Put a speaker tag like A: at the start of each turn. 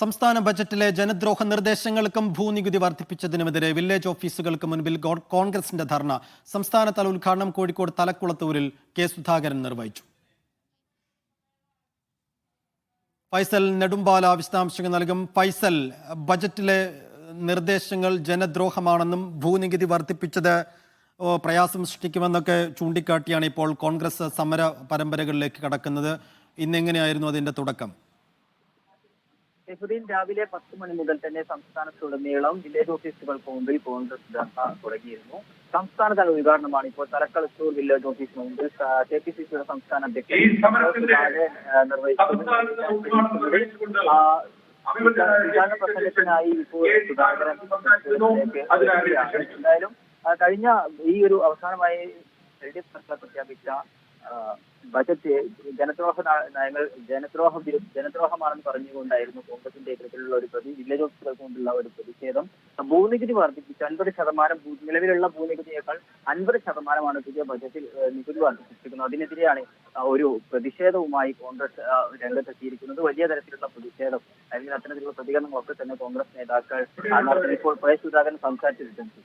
A: സംസ്ഥാന ബജറ്റിലെ ജനദ്രോഹ നിർദ്ദേശങ്ങൾക്കും ഭൂനികുതി വർദ്ധിപ്പിച്ചതിനുമെതിരെ വില്ലേജ് ഓഫീസുകൾക്ക് മുൻപിൽ കോൺഗ്രസിന്റെ ധർണ. സംസ്ഥാനതല ഉദ്ഘാടനം കോഴിക്കോട് തലക്കുളത്തൂരിൽ കെ സുധാകരൻ നിർവഹിച്ചു. ഫൈസൽ നെടുമ്പാല വിശദാംശങ്ങൾ നൽകും. ഫൈസൽ ബജറ്റിലെ നിർദ്ദേശങ്ങൾ ജനദ്രോഹമാണെന്നും ഭൂനികുതി വർദ്ധിപ്പിച്ചത് പ്രയാസം സൃഷ്ടിക്കുമെന്നൊക്കെ ചൂണ്ടിക്കാട്ടിയാണ് ഇപ്പോൾ കോൺഗ്രസ് സമര പരമ്പരകളിലേക്ക് കടക്കുന്നത്. ഇന്നെങ്ങനെയായിരുന്നു അതിന്റെ തുടക്കം?
B: ഷെഫുദ്ദീൻ രാവിലെ പത്ത് മണി മുതൽ തന്നെ സംസ്ഥാനത്തുടനീളം വില്ലേജ് ഓഫീസുകൾക്ക് മുമ്പിൽ കോൺഗ്രസ് ധർണ തുടങ്ങിയിരുന്നു. സംസ്ഥാനതല ഉദ്ഘാടനമാണ് ഇപ്പോൾ തലക്കളത്തൂർ വില്ലേജ് ഓഫീസിന് മുമ്പിൽ കെ പി സി സിയുടെ സംസ്ഥാന അധ്യക്ഷൻ നിർവഹിക്കുന്നത് പ്രസംഗത്തിനായി ഇപ്പോൾ സുധാകരൻ. എന്തായാലും കഴിഞ്ഞ ഈ ഒരു അവസാനമായി എൽ ഡി എഫ് സർക്കാർ പ്രഖ്യാപിച്ച ബജറ്റ് ജനദ്രോഹ നയങ്ങൾ ജനദ്രോഹ ജനദ്രോഹമാണെന്ന് പറഞ്ഞുകൊണ്ടായിരുന്നു കോൺഗ്രസിന്റെ ഇത്തരത്തിലുള്ള ഒരു പ്രതി വില്ലേജ് ഓഫീസർക്ക് കൊണ്ടുള്ള ഒരു പ്രതിഷേധം. ഭൂനികുതി വർദ്ധിപ്പിച്ചു അൻപത് ശതമാനം നിലവിലുള്ള ഭൂനികുതിയേക്കാൾ അൻപത് ശതമാനമാണ് പുതിയ ബജറ്റിൽ നികുതി വർദ്ധിപ്പിച്ചിരിക്കുന്നത്. അതിനെതിരെയാണ് ഒരു പ്രതിഷേധവുമായി കോൺഗ്രസ് രംഗത്തെത്തിയിരിക്കുന്നത്. വലിയ തരത്തിലുള്ള പ്രതിഷേധം. അല്ലെങ്കിൽ അത്തരത്തിലുള്ള പ്രതികരണങ്ങളൊക്കെ തന്നെ കോൺഗ്രസ് നേതാക്കൾ ഇപ്പോൾ പഴയ സുധാകരൻ സംസാരിച്ചിട്ടുണ്ട്.